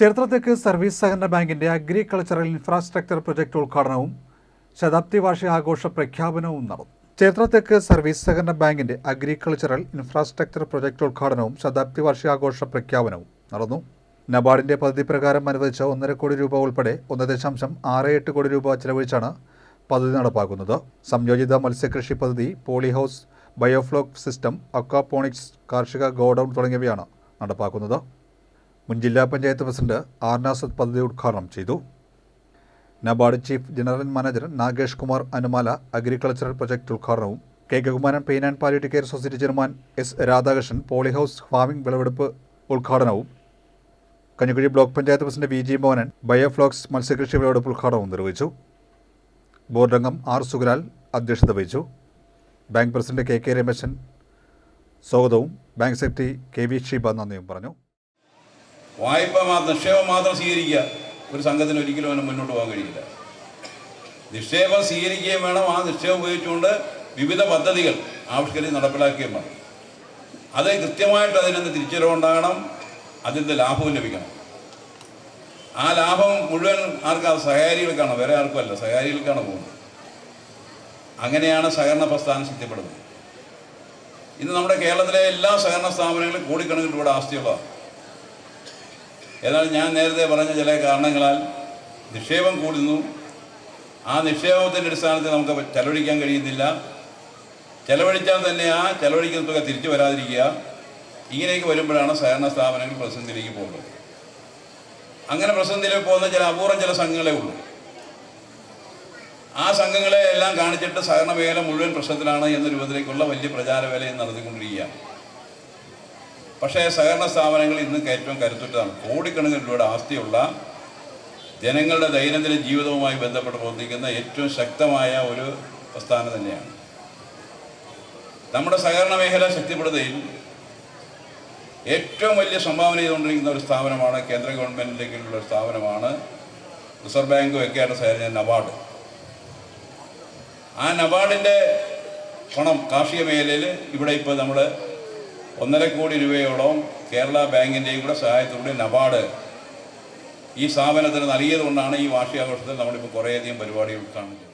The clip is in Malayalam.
ചരിത്രത്തേക്ക് സർവീസ് സഹകരണ ബാങ്കിന്റെ അഗ്രികൾച്ചറൽ ഇൻഫ്രാസ്ട്രക്ചർ പ്രൊജക്ട് ഉദ്ഘാടനവും ശതാബ്ദി വാർഷികാഘോഷ പ്രഖ്യാപനവും നടന്നു. ചരിത്രത്തേക്ക് സർവീസ് സഹകരണ ബാങ്കിന്റെ അഗ്രികൾച്ചറൽ ഇൻഫ്രാസ്ട്രക്ചർ പ്രൊജക്ട് ഉദ്ഘാടനവും ശതാബ്ദി വാർഷികാഘോഷ പ്രഖ്യാപനവും നടന്നു. നബാർഡിന്റെ പദ്ധതി പ്രകാരം അനുവദിച്ച ഒന്നര കോടി രൂപ ഉൾപ്പെടെ ഒന്ന് ദശാംശം ആറ് എട്ട് കോടി രൂപ ചെലവഴിച്ചാണ് പദ്ധതി നടപ്പാക്കുന്നത്. സംയോജിത മത്സ്യകൃഷി പദ്ധതി പോളിഹൌസ് ബയോഫ്ലോക് സിസ്റ്റം അക്വാപോണിക്സ് കാർഷിക ഗോഡൌൺ തുടങ്ങിയവയാണ് നടപ്പാക്കുന്നത്. മുൻ ജില്ലാ പഞ്ചായത്ത് പ്രസിഡന്റ് ആർനാസത് പദ്ധതി ഉദ്ഘാടനം ചെയ്തു. NABARD chief general manager Nagesh Kumar Anumala agricultural project ഉദ്ഘാടനവും K ഗകുമാരൻ pain and palliative care society chairman S Radhakrishnan polyhouse farming വിളവെടുപ്പ് ഉദ്ഘാടനവും Kanjikuzhi block panchayat president V G Mohanan bioflocs മത്സ്യകൃഷി വിളവെടുപ്പ് ഉദ്ഘാടനവും നിർവഹിച്ചു. ബോർഡ് അംഗം ആർ സുഗരാൽ അധ്യക്ഷത വഹിച്ചു. Bank president K K Rameshan സ്വാഗതവും bank secretary K V Sheeba നന്ദിയും പറഞ്ഞു. വായ്പ മാത്രം നിക്ഷേപം മാത്രം സ്വീകരിക്കുക. ഒരു സംഘത്തിന് ഒരിക്കലും അവന് മുന്നോട്ട് പോകാൻ കഴിയില്ല. നിക്ഷേപം സ്വീകരിക്കുകയും വേണം. ആ നിക്ഷേപം ഉപയോഗിച്ചുകൊണ്ട് വിവിധ പദ്ധതികൾ ആവിഷ്കരിച്ച് നടപ്പിലാക്കുകയും വേണം. അത് കൃത്യമായിട്ട് അതിനൊന്ന് തിരിച്ചറിവുണ്ടാകണം. അതിന്റെ ലാഭവും ലഭിക്കണം. ആ ലാഭം മുഴുവൻ ആർക്കാണ് സഹകാരികൾക്കാണ്. വേറെ ആർക്കുമല്ല സഹകാരികൾക്കാണ് പോകുന്നത്. അങ്ങനെയാണ് സഹകരണ പ്രസ്ഥാനം ശക്തിപ്പെടുന്നത് ഇന്ന് നമ്മുടെ കേരളത്തിലെ എല്ലാ സഹകരണ സ്ഥാപനങ്ങളും കോടിക്കണക്കിന് രൂപയുടെ ആസ്തിയുള്ളതാണ്. എന്നാൽ ഞാൻ നേരത്തെ പറഞ്ഞ ചില കാരണങ്ങളാൽ നിക്ഷേപം കൂടുന്നു. ആ നിക്ഷേപത്തിന്റെ അടിസ്ഥാനത്തിൽ നമുക്ക് ചെലവഴിക്കാൻ കഴിയുന്നില്ല. ചെലവഴിച്ചാൽ തന്നെ ആ ചെലവഴിക്കുന്ന തുക തിരിച്ചു വരാതിരിക്കുക. ഇങ്ങനെയൊക്കെ വരുമ്പോഴാണ് സഹകരണ സ്ഥാപനങ്ങൾ പ്രതിസന്ധിയിലേക്ക് പോകുന്നത്. അങ്ങനെ പ്രതിസന്ധിയിലേക്ക് പോകുന്ന ചില അപൂർവം ചില സംഘങ്ങളെ ഉള്ളൂ. ആ സംഘങ്ങളെ എല്ലാം കാണിച്ചിട്ട് സഹകരണ മേഖല മുഴുവൻ പ്രശ്നത്തിലാണ് എന്ന രൂപത്തിലേക്കുള്ള വലിയ പ്രചാര വേലയും നടത്തിക്കൊണ്ടിരിക്കുകയാണ്. പക്ഷേ സഹകരണ സ്ഥാപനങ്ങൾ ഇന്ന് ഏറ്റവും കരുത്തുറ്റതാണ്. കോടിക്കണക്കിന് രൂപയുടെ ആസ്തിയുള്ള ജനങ്ങളുടെ ദൈനംദിന ജീവിതവുമായി ബന്ധപ്പെട്ട് പ്രവർത്തിക്കുന്ന ഏറ്റവും ശക്തമായ ഒരു പ്രസ്ഥാനം തന്നെയാണ്. നമ്മുടെ സഹകരണ മേഖല ശക്തിപ്പെടുത്തുകയും ഏറ്റവും വലിയ സംഭാവന ചെയ്തുകൊണ്ടിരിക്കുന്ന ഒരു സ്ഥാപനമാണ് കേന്ദ്ര ഗവൺമെന്റിന്റെ ഒരു സ്ഥാപനമാണ് റിസർവ് ബാങ്കും ഒക്കെ ആയിട്ട് സഹകരിച്ച നബാർഡ്. ആ നബാർഡിന്റെ പണം കാർഷിക മേഖലയിൽ ഇവിടെ ഇപ്പോൾ നമ്മൾ ഒന്നര കോടി രൂപയോളം കേരള ബാങ്കിന്റെയും കൂടെ സഹായത്തോടെ നബാർഡ് ഈ സ്ഥാപനത്തിന് നൽകിയതുകൊണ്ടാണ് ഈ വാർഷികാഘോഷത്തിൽ നമ്മളിപ്പോൾ കുറേയധികം പരിപാടികൾ കാണുന്നത്.